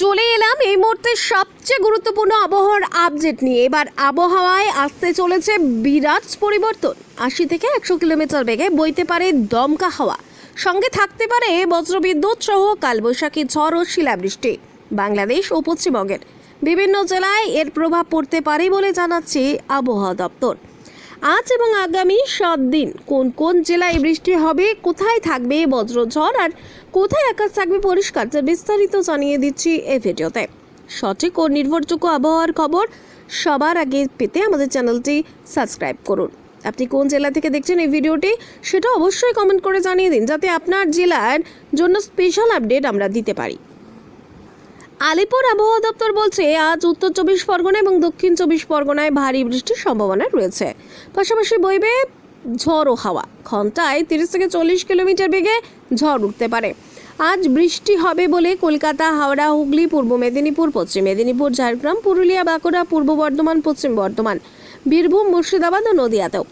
চলে এলাম এই মুহূর্তে সবচেয়ে গুরুত্বপূর্ণ আবহাওয়ার আপডেট নিয়ে। এবার আবহাওয়ায় আসতে চলেছে বিরাট পরিবর্তন। আশি থেকে একশো কিলোমিটার বেগে বইতে পারে দমকা হাওয়া। সঙ্গে থাকতে পারে বজ্রবিদ্যুৎ সহ কালবৈশাখী ঝড় ও শিলাবৃষ্টি। বাংলাদেশ ও পশ্চিমবঙ্গের বিভিন্ন জেলায় এর প্রভাব পড়তে পারে বলে জানাচ্ছে আবহাওয়া দপ্তর। আজ এবং আগামী সাত দিন কোন কোন জেলায় বৃষ্টি হবে, কোথায় থাকবে বজ্রঝড় আর কোথায় আকাশ থাকবে পরিষ্কার তার বিস্তারিত জানিয়ে দিচ্ছি এই ভিডিওতে। সঠিক ও নির্ভরযোগ্য আবহাওয়ার খবর সবার আগে পেতে আমাদের চ্যানেলটি সাবস্ক্রাইব করুন। আপনি কোন জেলা থেকে দেখছেন এই ভিডিওটি সেটা অবশ্যই কমেন্ট করে জানিয়ে দিন যাতে আপনার জেলার জন্য স্পেশাল আপডেট আমরা দিতে পারি। আলিপুর আবহাওয়া দপ্তর বলছে, আজ উত্তর চব্বিশ পরগনা এবং দক্ষিণ চব্বিশ পরগনায় ভারী বৃষ্টির সম্ভাবনা রয়েছে। পাশাপাশি বইবে ঝড় ও হাওয়া। ঘন্টায় তিরিশ থেকে চল্লিশ কিলোমিটার বেগে ঝড় উঠতে পারে। আজ বৃষ্টি হবে বলে কলকাতা, হাওড়া, হুগলি, পূর্ব মেদিনীপুর, পশ্চিম মেদিনীপুর, ঝাড়গ্রাম, পুরুলিয়া, বাঁকুড়া, পূর্ব বর্ধমান, পশ্চিম বর্ধমান, বীরভূম, মুর্শিদাবাদ ও নদিয়াতেও।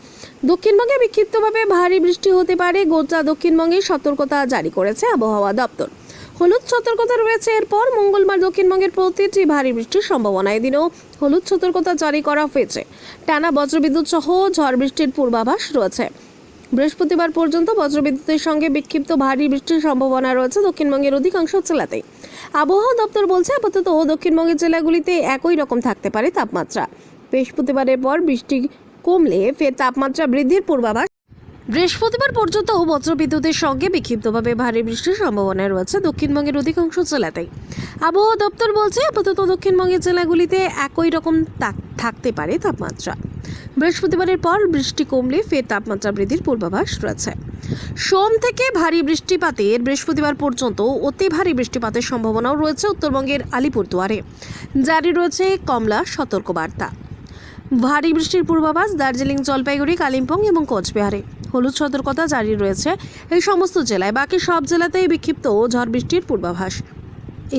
দক্ষিণবঙ্গে বিক্ষিপ্তভাবে ভারী বৃষ্টি হতে পারে। গোটা দক্ষিণবঙ্গে সতর্কতা জারি করেছে আবহাওয়া দপ্তর। হলুদ সতর্কতা রয়েছে। এরপর মঙ্গলবার দক্ষিণবঙ্গের প্রতিটি ভারী বৃষ্টির সম্ভাবনা। এদিনও হলুদ সতর্কতা জারি করা হয়েছে। টানা বজ্রবিদ্যুৎ সহ ঝড় বৃষ্টির পূর্বাভাস রয়েছে। বৃহস্পতিবার পর্যন্ত বজ্রবিদ্যুতের সঙ্গে বিক্ষিপ্ত ভারী বৃষ্টির সম্ভাবনা রয়েছে দক্ষিণবঙ্গের অধিকাংশ জেলাতেই। আবহাওয়া দপ্তর বলছে আপাতত দক্ষিণবঙ্গের জেলাগুলিতে একই রকম থাকতে পারে তাপমাত্রা। বৃহস্পতিবারের পর বৃষ্টি কমলে ফের তাপমাত্রা বৃদ্ধির পূর্বাভাস বৃহস্পতিবার পর্যন্ত বজ্রবিদ্যুতের সঙ্গে বিক্ষিপ্তভাবে ভারী বৃষ্টির সম্ভাবনা রয়েছে। দক্ষিণবঙ্গের অধিকাংশ জেলাতেই। আবহাওয়া দপ্তর বলছে, আপাতত দক্ষিণবঙ্গের জেলাগুলিতে একই রকম থাকতে পারে তাপমাত্রা। বৃহস্পতিবারের পর বৃষ্টি কমলে ফের তাপমাত্রা বৃদ্ধির পূর্বাভাস রয়েছে। সোম থেকে ভারী বৃষ্টিপাতের বৃহস্পতিবার পর্যন্ত অতি ভারী বৃষ্টিপাতের সম্ভাবনাও রয়েছে উত্তরবঙ্গের আলিপুরদুয়ারে। জারি রয়েছে কমলা সতর্কবার্তা। ভারী বৃষ্টির পূর্বাভাস দার্জিলিং, জলপাইগুড়ি, কালিম্পং এবং কোচবিহারে। হলুদ সতর্কতা জারি রয়েছে এই সমস্ত জেলায়। বাকি সব জেলাতেই বিক্ষিপ্ত ঝড় বৃষ্টির পূর্বাভাস।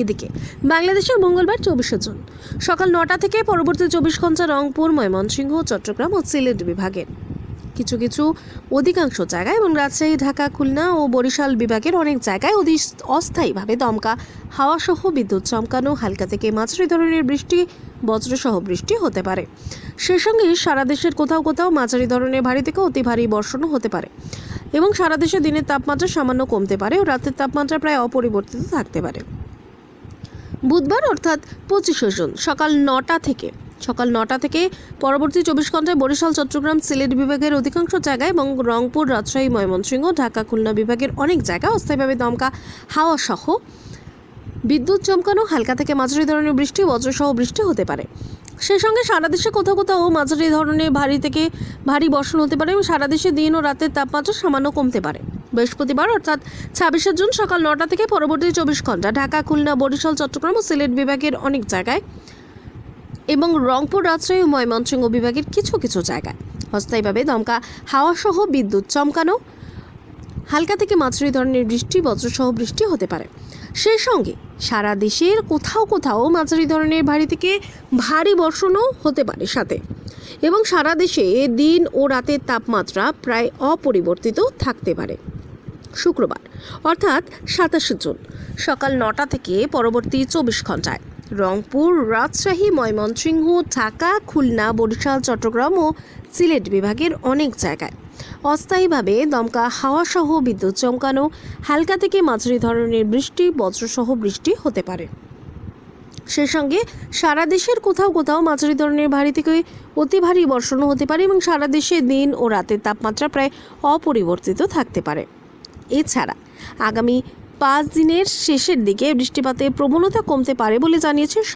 এদিকে বাংলাদেশের মঙ্গলবার চব্বিশে জুন সকাল নটা থেকে পরবর্তী চব্বিশ ঘণ্টা রংপুর, ময়মনসিংহ, চট্টগ্রাম ও সিলেট বিভাগের কিছু কিছু অধিকাংশ জায়গায় এবং রাজশাহী, ঢাকা, খুলনা ও বরিশাল বিভাগের অনেক জায়গায় অধি অস্থায়ীভাবে দমকা, হাওয়াসহ বিদ্যুৎ চমকানো, হালকা থেকে মাঝারি ধরনের বৃষ্টি, বজ্রসহ বৃষ্টি হতে পারে। সে সঙ্গে সারা দেশের কোথাও কোথাও মাঝারি ধরনের ভারী থেকে অতি ভারী বর্ষণও হতে পারে। এবং সারা দেশে দিনের তাপমাত্রা সামান্য কমতে পারে ও রাতের তাপমাত্রা প্রায় অপরিবর্তিত থাকতে পারে। বুধবার অর্থাৎ পঁচিশে জুন সকাল নটা থেকে, সকাল নটা থেকে পরবর্তী চব্বিশ ঘন্টায় বরিশাল, চট্টগ্রাম, সিলেট বিভাগের অধিকাংশ জায়গায় এবং রংপুর, রাজশাহী, ময়মনসিংহ, ঢাকা, খুলনা বিভাগের অনেক জায়গায় অস্থায়ীভাবে দমকা হাওয়া সহ বিদ্যুৎ চমকানো, হালকা থেকে মাঝারি ধরনের বৃষ্টি, বজ্রসহ বৃষ্টি হতে পারে। সেই সঙ্গে সারা দেশে কোথাও কোথাও মাঝারি ধরনের ভারী থেকে ভারী বর্ষণ হতে পারে এবং সারা দেশে দিন ও রাতের তাপমাত্রা সামান্য কমতে পারে। বৃহস্পতিবার, অর্থাৎ ছাব্বিশে জুন সকাল নটা থেকে পরবর্তী চব্বিশ ঘণ্টা ঢাকা, খুলনা, বরিশাল, চট্টগ্রাম ও সিলেট বিভাগের অনেক জায়গায় এবং রংপুর, রাজশাহী ও ময়মনসিংহ বিভাগের কিছু কিছু জায়গায়। অস্থায়ীভাবে দমকা হাওয়াসহ বিদ্যুৎ চমকানো হালকা থেকে মাঝারি ধরনের বৃষ্টি, বজ্রসহ বৃষ্টি হতে পারে। সেই সঙ্গে সারা দেশের কোথাও কোথাও মাঝারি ধরনের ভারী থেকে ভারী বর্ষণও হতে পারে সাথে। এবং সারা দেশে দিন ও রাতের তাপমাত্রা প্রায় অপরিবর্তিত থাকতে পারে। শুক্রবার, অর্থাৎ সাতাশে জুন, সকাল নটা থেকে পরবর্তী চব্বিশ ঘন্টায় রংপুর, রাজশাহী, ময়মনসিংহ, ঢাকা, খুলনা, বরিশাল, চট্টগ্রাম ও সিলেট বিভাগের অনেক জায়গায়। অস্থায়ীভাবে দমকা হাওয়াসহ বিদ্যুৎ চমকানো, হালকা থেকে মাঝারি ধরনের বৃষ্টি, বজ্রসহ বৃষ্টি হতে পারে। সেই সঙ্গে সারা দেশের কোথাও কোথাও মাঝারি ধরনের ভারী থেকে অতি ভারী বর্ষণও হতে পারে এবং সারা দেশে দিন ও রাতের তাপমাত্রা প্রায় অপরিবর্তিত থাকতে পারে। এছাড়া আগামী পাঁচ দিনের শেষের দিকে বৃষ্টিপাতের প্রবণতা কমতে পারে বলে জানিয়েছে